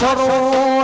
সরো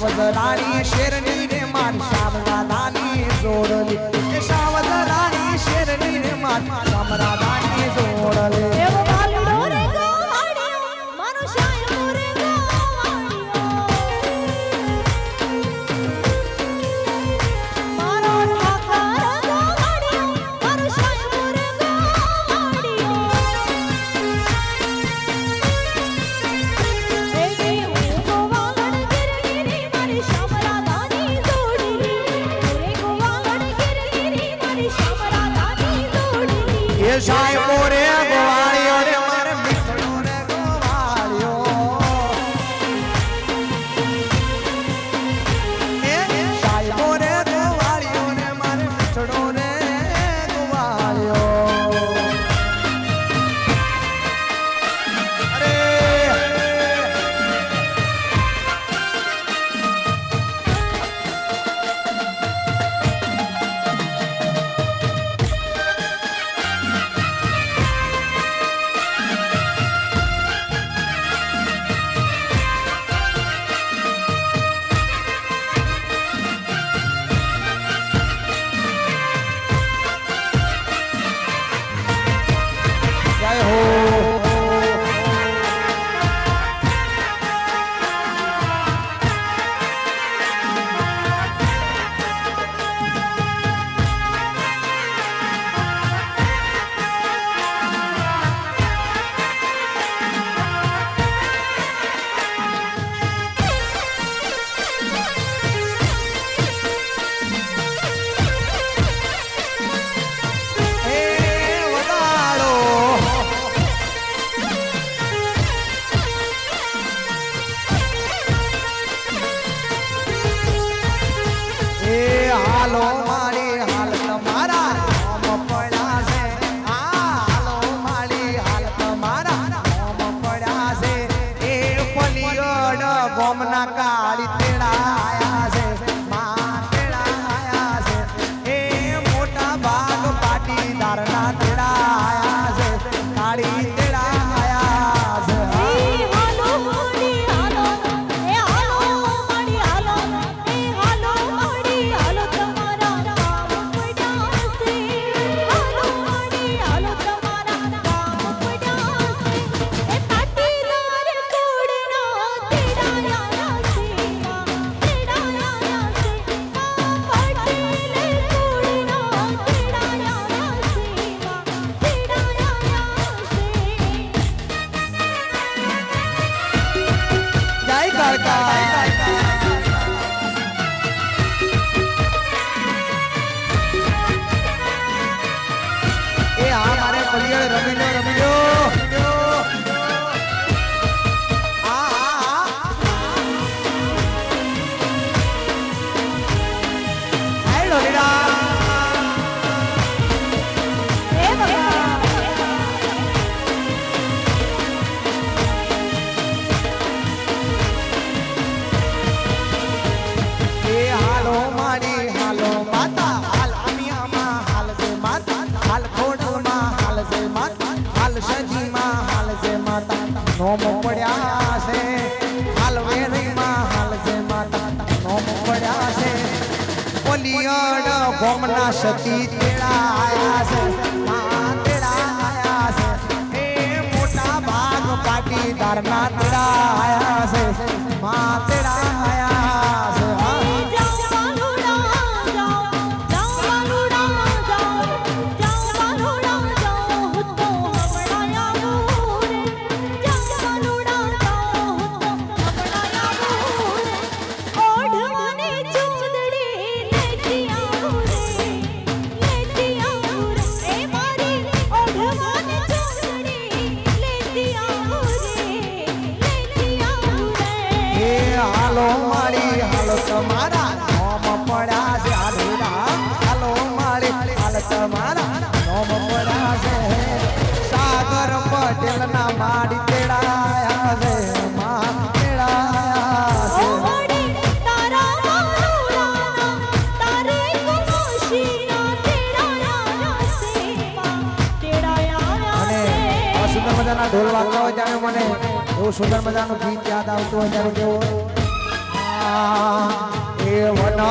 સાવધાની શેરની રે માર સાવધાની જોડલી. સાવધાની શેરની રે માર સાવધાની જોડલી. પડ્યા છે. હાલ વેણીમાં છે. ઓલિયણ ભોમના સતી તેડા આયા છે. મા તેડા આયા છે. એ મોટા ભાગ પાટીદારના તેડા આયા છે. પટેલના માડી તેડાયા સુંદર મજાના ઢોલ વાગતા હોય મને એવું સુંદર મજાનું ગીત યાદ આવતું હોય ત્યારે કેવો? એ વનો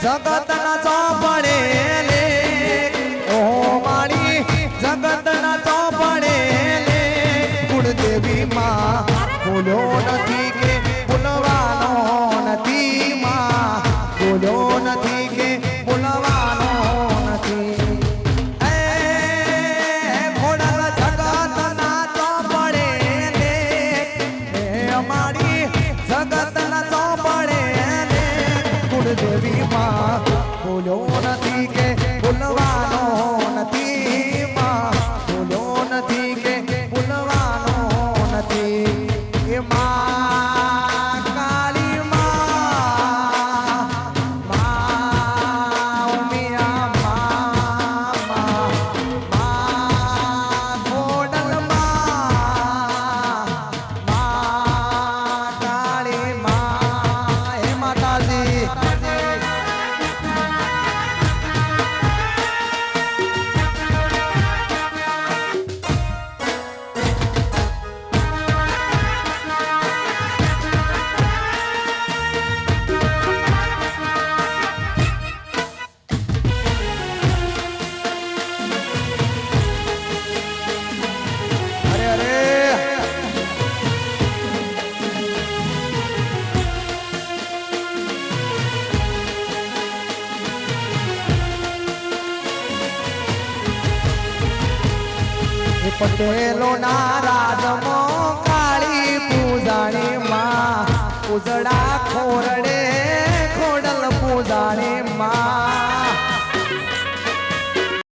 頑个大た、પટેલો ના રાજમો કાળી પૂજાણી માં ઉજડા ખોરડે ખોડલ પૂજાણી માં